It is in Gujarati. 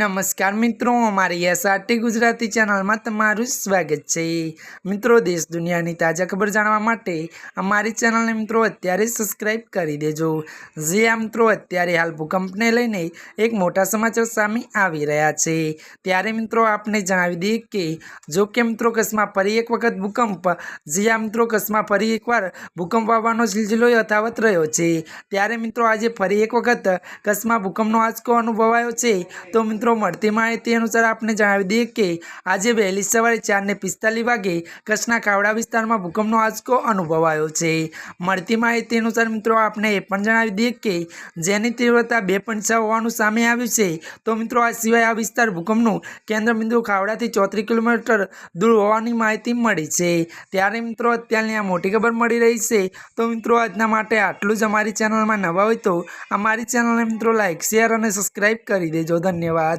નમસ્કાર મિત્રો, અમારી એસઆરટી ગુજરાતી ચેનલમાં તમારું સ્વાગત છે. મિત્રો, દેશ દુનિયાની તાજા ખબર જાણવા માટે અમારી ચેનલને મિત્રો અત્યારે સબસ્ક્રાઈબ કરી દેજો. જે આ મિત્રો, અત્યારે હાલ ભૂકંપને લઈને એક મોટા સમાચાર સામે આવી રહ્યા છે. ત્યારે મિત્રો, આપને જણાવી દઈએ કે જો કે મિત્રો, કચ્છમાં ફરી એક વખત ભૂકંપ. જે આ મિત્રો, કચ્છમાં ફરી એકવાર ભૂકંપ આવવાનો સિલસિલો યથાવત રહ્યો છે. ત્યારે મિત્રો, આજે ફરી એક વખત કચ્છમાં ભૂકંપનો આંચકો અનુભવાયો છે. તો મિત્રો મળતી માહિતી અનુસાર આપને જણાવી દઈએ કે આજે વહેલી સવારે ચારને પિસ્તાલીસ વાગે કચ્છના કાવડા વિસ્તારમાં ભૂકંપનો આંચકો અનુભવાયો છે. મળતી માહિતી અનુસાર મિત્રો, આપને એ પણ જણાવી દઈએ કે જેની તીવ્રતા બે પોઈન્ટ હોવાનું સામે આવ્યું છે. તો મિત્રો, આ સિવાય આ વિસ્તાર ભૂકંપનું કેન્દ્ર બિંદુ ખાવડાથી ચોત્રીસ કિલોમીટર દૂર હોવાની માહિતી મળી છે. ત્યારે મિત્રો, અત્યારની આ મોટી ખબર મળી રહી છે. તો મિત્રો, આજના માટે આટલું જ. અમારી ચેનલમાં નવા હોય તો અમારી ચેનલને મિત્રો, લાઈક, શેર અને સબસ્ક્રાઈબ કરી દેજો. ધન્યવાદ.